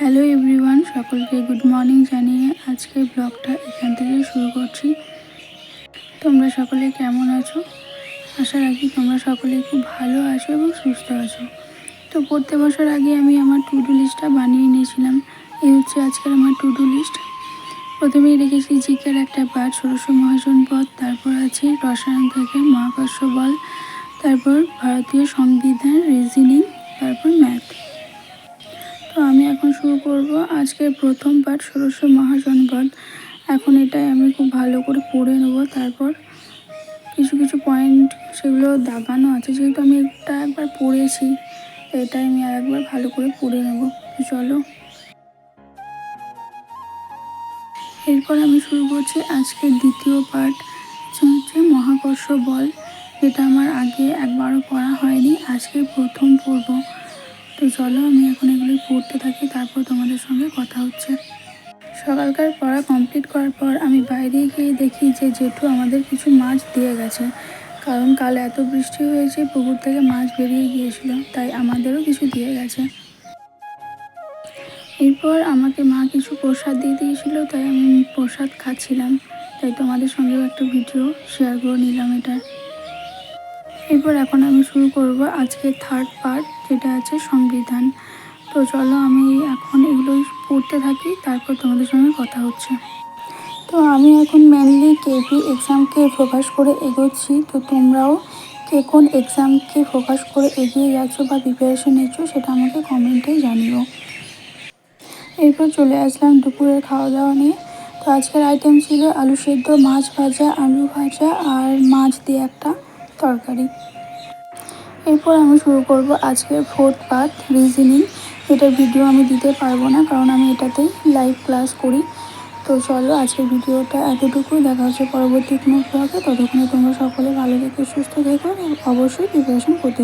Hello everyone সকলকে good morning জানিয়ে আজকের ব্লগটা এখান থেকে শুরু করছি। তোমরা সকলে কেমন আছো? আশা রাখি তোমরা সকলে খুব ভালো আছো এবং সুস্থ আছো। তো পড়তে বসার আগে আমি আমার টু ডু লিস্টটা বানিয়ে নিয়েছিলাম। এই হচ্ছে আজকের আমার টু ডু লিস্ট প্রথমেই রেখেছি জিকের একটা পাঠ, ষোড়শ মহাজন পদ, তারপর আছে রসায়ন থেকে মহাকর্ষ বল, তারপর ভারতীয় সংবিধান রিজনিং তারপর ম্যাথ এখন শুরু করব। আজকের প্রথম পাঠ ষোড়শ মহাজনপদ এখন এটাই আমি খুব ভালো করে পড়ে নেব। তারপর কিছু কিছু পয়েন্ট সেগুলো দাগানো আছে। যেহেতু আমি এটা একবার পড়েছি এটাই আমি আর একবার ভালো করে পড়ে নেব। চলো। এরপর আমি শুরু করছি আজকের দ্বিতীয় পার্ট হচ্ছে মহাকর্ষ বল, যেটা আমার আগে একবারও পড়া হয়নি। আজকে প্রথম পড়ব তো চলো, আমি এখন এগুলি পড়তে থাকি, তারপর তোমাদের সঙ্গে কথা হচ্ছে। সকালকার পড়া কমপ্লিট করার পর আমি বাইরে গিয়ে দেখি যে জেঠু আমাদের কিছু মাছ দিয়ে গেছে। কারণ কাল এত বৃষ্টি হয়েছে, পুকুর থেকে মাছ বেরিয়ে গিয়েছিল, তাই আমাদেরও কিছু দিয়ে গেছে। এরপর আমাকে মা কিছু প্রসাদ দিয়ে দিয়েছিল, তাই আমি প্রসাদ খাচ্ছিলাম। তাই তোমাদের সঙ্গেও একটা ভিডিও শেয়ার করে নিলাম এটা এরপর এখন আমি শুরু করব আজকে থার্ড পার্ট যেটা আছে সংবিধান। তো চলো আমি এখন এগুলো পড়তে থাকি, তারপর তোমাদের সঙ্গে কথা হচ্ছে। তো আমি এখন মেনলি কেপি এক্সামকে ফোকাস করে এগোচ্ছি। তো তোমরাও কে কোন এক্সামকে ফোকাস করে এগিয়ে যাচ্ছ বা প্রিপারেশন নিচ্ছ, সেটা আমাকে কমেন্টে জানিও। এরপর চলে আসলাম দুপুরের খাওয়া দাওয়া নিয়ে। তো আজকের আইটেম ছিল আলু সেদ্ধ, মাছ ভাজা, আলু ভাজা আর মাছ দিয়ে একটা। তরকারি। এরপর আমি শুরু করব আজকের ফোর্থ পার্ট রিজনিং এটার ভিডিও আমি দিতে পারব না, কারণ আমি এটাতেই লাইভ ক্লাস করি। তো চলো আজকের ভিডিওটা এতটুকু। দেখা হচ্ছে পরবর্তী কোনো ব্লগে ততক্ষণে তোমরা সকলে ভালো থেকে, সুস্থ থেকো অবশ্যই প্রিপারেশন করতে